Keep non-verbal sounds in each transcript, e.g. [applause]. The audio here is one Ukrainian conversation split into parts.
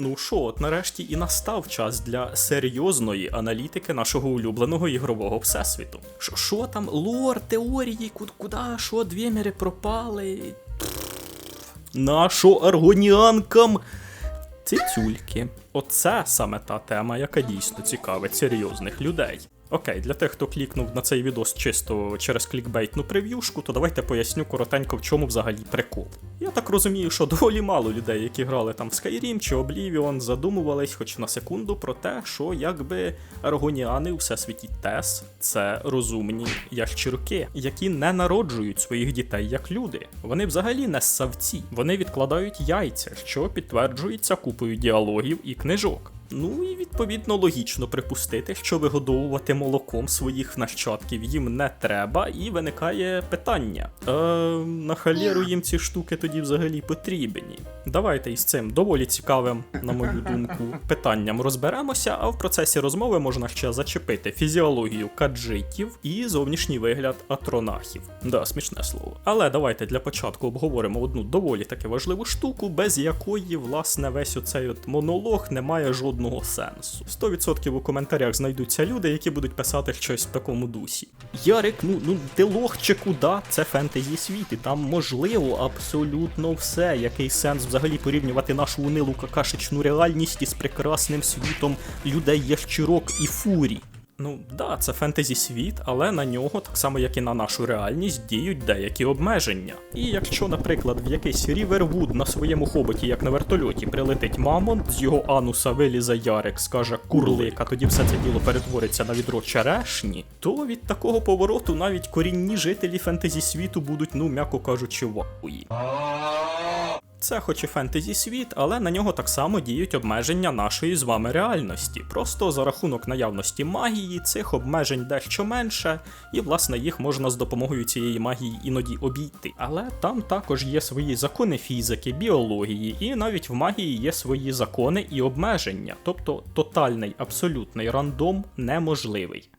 Ну що, от нарешті і настав час для серйозної аналітики нашого улюбленого ігрового всесвіту. Що- там, лор, теорії, куди, що двімери пропали? Нашо аргоніанкам цицюльки. Оце саме та тема, яка дійсно цікавить серйозних людей. Окей, для тих, хто клікнув на цей відос чисто через клікбейтну прев'юшку, то давайте поясню коротенько, в чому взагалі прикол. Я так розумію, що [laughs] доволі мало людей, які грали там в Skyrim чи Oblivion, задумувались хоч на секунду про те, що якби аргоніани у всесвіті Тес це розумні ящірки, які не народжують своїх дітей як люди. Вони взагалі не ссавці, вони відкладають яйця, що підтверджується купою діалогів і книжок. Ну і відповідно логічно припустити, що вигодовувати молоком своїх нащадків їм не треба, і виникає питання: е, на халєру їм ці штуки тоді взагалі потрібні. Давайте із цим доволі цікавим, на мою думку, питанням розберемося, а в процесі розмови можна ще зачепити фізіологію каджитів і зовнішній вигляд атронахів. Да, смішне слово. Але давайте для початку обговоримо одну доволі таки важливу штуку, без якої, власне, весь оцей от монолог не має жодного сенсу. 100% у коментарях знайдуться люди, які будуть писати щось в такому дусі. Ярик, ну ну ти лох чи куди? Це фентезі світ, і там можливо абсолютно все. Який сенс взагалі порівнювати нашу унилу какашечну реальність із прекрасним світом людей ящирок і фурій. Ну да, це фентезі світ, але на нього, так само як і на нашу реальність, діють деякі обмеження. І якщо, наприклад, в якийсь Рівервуд на своєму хоботі, як на вертольоті, прилетить мамонт, з його ануса вилізе Ярик, скаже курлик, а тоді все це діло перетвориться на відро черешні, то від такого повороту навіть корінні жителі фентезі світу будуть, ну м'яко кажучи, вахуї. Це хоч і фентезі світ, але на нього так само діють обмеження нашої з вами реальності. Просто за рахунок наявності магії цих обмежень дещо менше, і власне їх можна з допомогою цієї магії іноді обійти. Але там також є свої закони фізики, біології, і навіть в магії є свої закони і обмеження, тобто тотальний абсолютний рандом неможливий.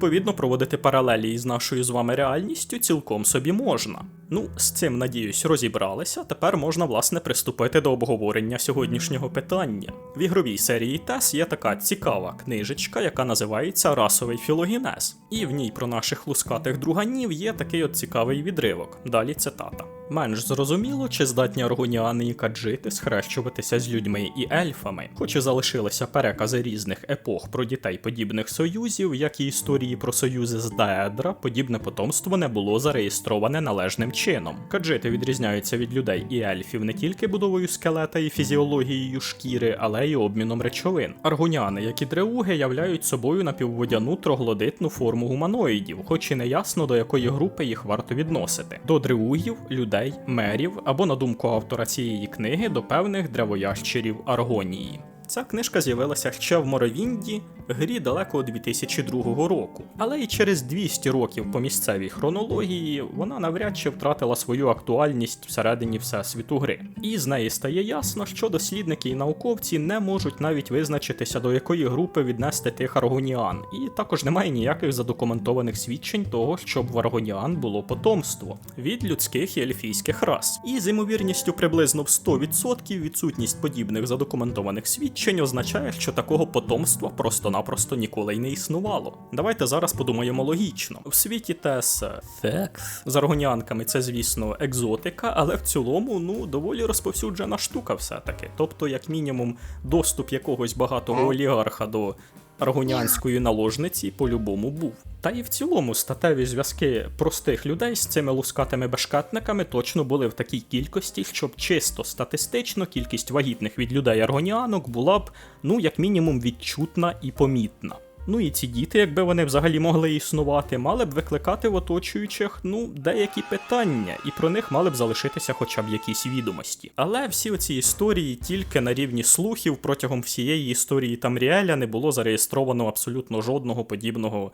Відповідно проводити паралелі із нашою з вами реальністю цілком собі можна. Ну, з цим, надіюсь, розібралися. Тепер можна власне приступити до обговорення сьогоднішнього питання. В ігровій серії ТЕС є така цікава книжечка, яка називається Расовий філогенез. І в ній про наших лускатих друганів є такий от цікавий відривок. Далі цитата. Менш зрозуміло, чи здатні аргоніани і каджити схрещуватися з людьми і ельфами, хоч і залишилися перекази різних епох про дітей подібних союзів, як і історії про союзи з Деедра, подібне потомство не було зареєстроване належним чином. Каджити відрізняються від людей і ельфів не тільки будовою скелета і фізіологією шкіри, але й обміном речовин. Аргоніани, як і дреуги, являють собою напівводяну троглодитну форму гуманоїдів, хоч і не ясно до якої групи їх варто відносити. До дреугів, людей, мерів або, на думку автора цієї книги, до певних древоящерів Аргонії. Ця книжка з'явилася ще в Моровінді, грі далекого 2002 року. Але і через 200 років по місцевій хронології вона навряд чи втратила свою актуальність всередині всесвіту гри. І з неї стає ясно, що дослідники і науковці не можуть навіть визначитися, до якої групи віднести тих аргоніан, і також немає ніяких задокументованих свідчень того, щоб в аргоніан було потомство від людських і ельфійських рас. І з ймовірністю приблизно в 100% відсутність подібних задокументованих свідчень означає, що такого потомства просто-напросто ніколи й не існувало. Давайте зараз подумаємо логічно. В світі тес фекс з аргоніанками це, звісно, екзотика, але в цілому, ну, доволі розповсюджена штука все-таки. Тобто, як мінімум, доступ якогось багатого олігарха до аргоніанської наложниці по-любому був. Та і в цілому статеві зв'язки простих людей з цими лускатими бешкетниками точно були в такій кількості, щоб чисто статистично кількість вагітних від людей аргоніанок була б, ну, як мінімум, відчутна і помітна. Ну і ці діти, якби вони взагалі могли існувати, мали б викликати в оточуючих ну деякі питання, і про них мали б залишитися хоча б якісь відомості. Але всі оці історії тільки на рівні слухів протягом всієї історії Тамріеля не було зареєстровано абсолютно жодного подібного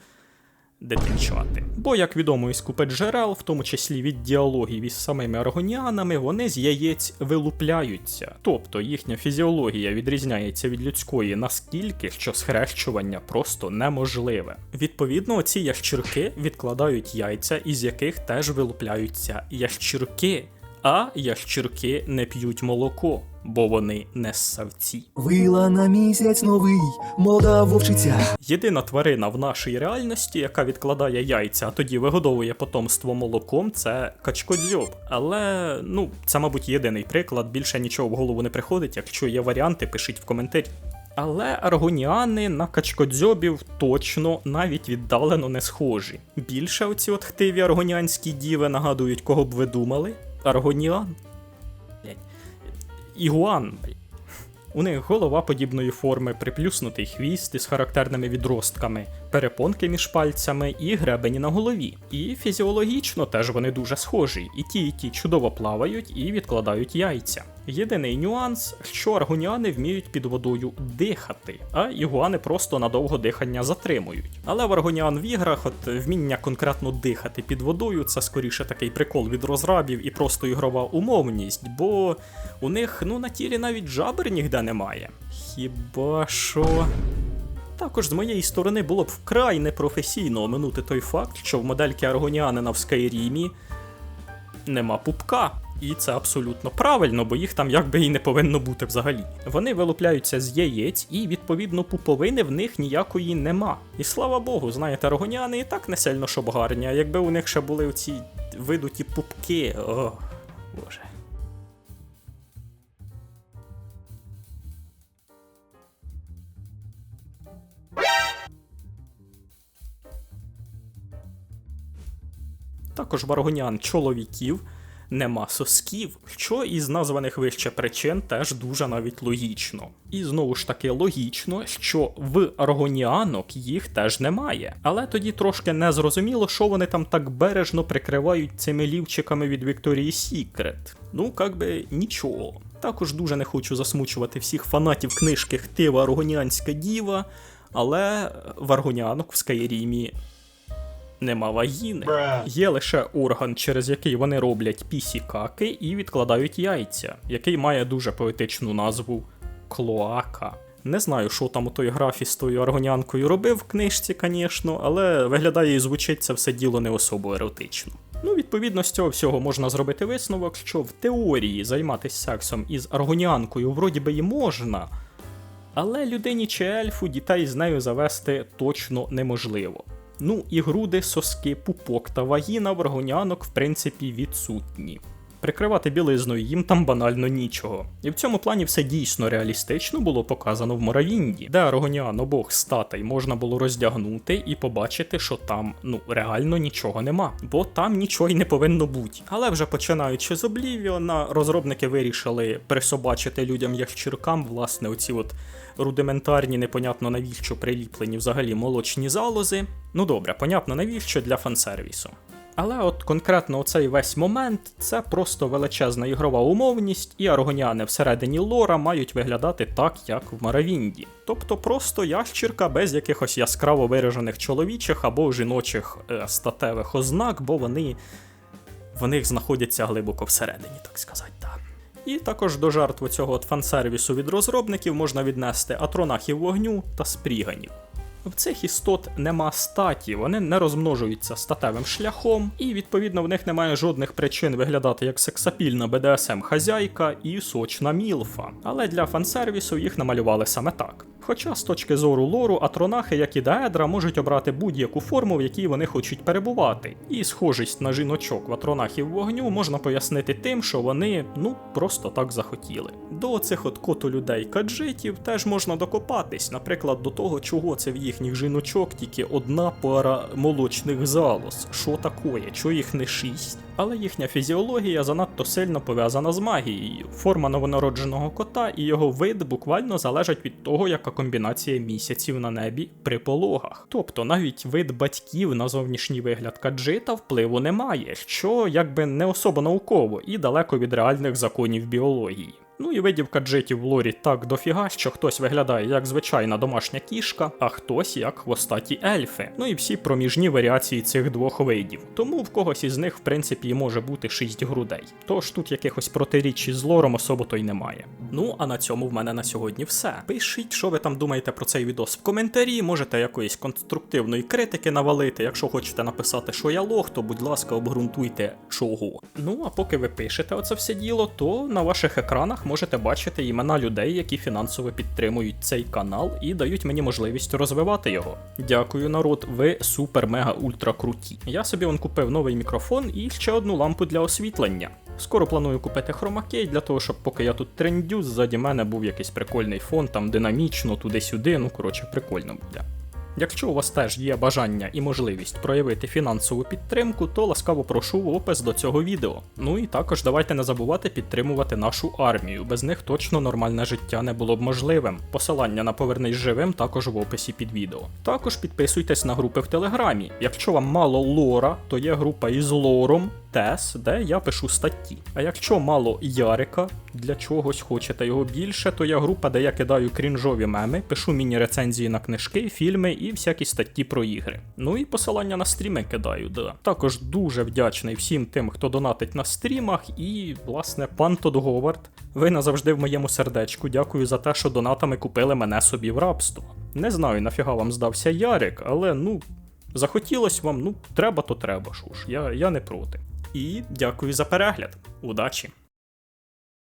дитинчати. Бо, як відомо із купи джерел, в тому числі від діалогів із самими аргоніанами, вони з яєць вилупляються. Тобто їхня фізіологія відрізняється від людської настільки, що схрещування просто неможливе. Відповідно, ці ящірки відкладають яйця, із яких теж вилупляються ящірки. А ящірки не п'ють молоко. Бо вони не ссавці. Вила на місяць новий, мода вовчиця. Єдина тварина в нашій реальності, яка відкладає яйця, а тоді вигодовує потомство молоком, це качкодзьоб. Але ну, це, мабуть, єдиний приклад. Більше нічого в голову не приходить. Якщо є варіанти, пишіть в коментарі. Але аргоніани на качкодзьобів точно навіть віддалено не схожі. Більше оці от хтиві аргоніанські діви нагадують, кого б ви думали? Аргоніан? Ігуан. У них голова подібної форми, приплюснутий хвіст із характерними відростками, перепонки між пальцями і гребені на голові. І фізіологічно теж вони дуже схожі, і ті, і ті чудово плавають і відкладають яйця. Єдиний нюанс, що аргоніани вміють під водою дихати, а ігуани просто надовго дихання затримують. Але в аргоніан в іграх, от вміння конкретно дихати під водою, це скоріше такий прикол від розрабів і просто ігрова умовність, бо у них ну на тілі навіть жабер нігде немає. Хіба що. Також з моєї сторони було б вкрай непрофесійно оминути той факт, що в модельки аргоніанина в Скайрімі нема пупка. І це абсолютно правильно, бо їх там якби і не повинно бути взагалі. Вони вилупляються з яєць, і відповідно пуповини в них ніякої нема. І слава Богу, знаєте, аргоніани і так не сильно щоб гарні, а якби у них ще були оці видуті пупки. О, боже. Також в аргоніан чоловіків нема сосків, що із названих вище причин теж дуже навіть логічно. І знову ж таки логічно, що в аргоніанок їх теж немає. Але тоді трошки не зрозуміло, що вони там так бережно прикривають цими лівчиками від Вікторії Сікрет. Ну, як би нічого. Також дуже не хочу засмучувати всіх фанатів книжки Хтива Аргоніанська Діва, але в аргоніанок в Скайрімі нема вагіни. Є лише орган, через який вони роблять пісікаки і відкладають яйця, який має дуже поетичну назву Клоака. Не знаю, що там у той графі з тою аргонянкою робив в книжці, звісно, але виглядає і звучить це все діло не особо еротично. Ну, відповідно, з цього всього можна зробити висновок, що в теорії займатися сексом із аргонянкою вроді би і можна, але людині чи ельфу дітей з нею завести точно неможливо. Ну і груди, соски, пупок та вагіна в аргонянок в принципі відсутні. Прикривати білизною їм там банально нічого. І в цьому плані все дійсно реалістично було показано в Моравінді, де аргоніан обох статей можна було роздягнути і побачити, що там ну реально нічого нема, бо там нічого й не повинно бути. Але вже починаючи з Облівіона, розробники вирішили присобачити людям ящіркам, власне, оці от рудиментарні, непонятно навіщо приліплені взагалі молочні залози. Ну добре, понятно навіщо для фансервісу. Але от конкретно оцей весь момент це просто величезна ігрова умовність, і аргоніани всередині лора мають виглядати так, як в Маравінді. Тобто просто ящірка без якихось яскраво виражених чоловічих або жіночих е, статевих ознак, бо вони в них знаходяться глибоко всередині, так сказати. І також до жертв цього от фансервісу від розробників можна віднести атронахів вогню та спріганів. В цих істот нема статі, вони не розмножуються статевим шляхом, і відповідно в них немає жодних причин виглядати як сексапільна БДСМ хазяйка і сочна мілфа. Але для фансервісу їх намалювали саме так. Хоча з точки зору лору, атронахи, як і Даедра, можуть обрати будь-яку форму, в якій вони хочуть перебувати. І схожість на жіночок в атронахів вогню можна пояснити тим, що вони ну просто так захотіли. До цих от коту людей каджитів теж можна докопатись, наприклад, до того, чого це в їхніх жіночок тільки одна пара молочних залоз. Що такое? Чого їх не шість? Але їхня фізіологія занадто сильно пов'язана з магією. Форма новонародженого кота і його вид буквально залежать від того, яка комбінація місяців на небі при пологах. Тобто навіть вид батьків на зовнішній вигляд каджита впливу немає, що якби не особо науково і далеко від реальних законів біології. Ну і видів каджитів в лорі так дофіга, що хтось виглядає як звичайна домашня кішка, а хтось як хвостаті ельфи. Ну і всі проміжні варіації цих двох видів. Тому в когось із них, в принципі, може бути шість грудей. Тож тут якихось протиріч із лором особо то й немає. Ну а на цьому в мене на сьогодні все. Пишіть, що ви там думаєте про цей відос в коментарі, можете якоїсь конструктивної критики навалити. Якщо хочете написати, що я лох, то будь ласка, обґрунтуйте чого. Ну а поки ви пишете оце все діло, то на ваших екранах можете бачити імена людей, які фінансово підтримують цей канал і дають мені можливість розвивати його. Дякую, народ, ви супер мега ультра круті. Я собі он купив новий мікрофон і ще одну лампу для освітлення. Скоро планую купити хромакей для того, щоб поки я тут трендю, ззаді мене був якийсь прикольний фон, там динамічно, туди-сюди. Ну коротше, прикольно буде. Якщо у вас теж є бажання і можливість проявити фінансову підтримку, то ласкаво прошу в опис до цього відео. Ну і також давайте не забувати підтримувати нашу армію. Без них точно нормальне життя не було б можливим. Посилання на повернись живим також в описі під відео. Також підписуйтесь на групи в Телеграмі. Якщо вам мало лора, то є група із лором. Тес, де я пишу статті. А якщо мало Ярика, для чогось хочете його більше, то є група, де я кидаю крінжові меми, пишу міні-рецензії на книжки, фільми і всякі статті про ігри. Ну і посилання на стріми кидаю, да. Також дуже вдячний всім тим, хто донатить на стрімах, і, власне, пан Тодд Говард. Ви назавжди в моєму сердечку. Дякую за те, що донатами купили мене собі в рабство. Не знаю, нафіга вам здався Ярик, але ну. Захотілось вам, ну, треба, то треба, що ж, я, я не проти. І дякую за перегляд. Удачі!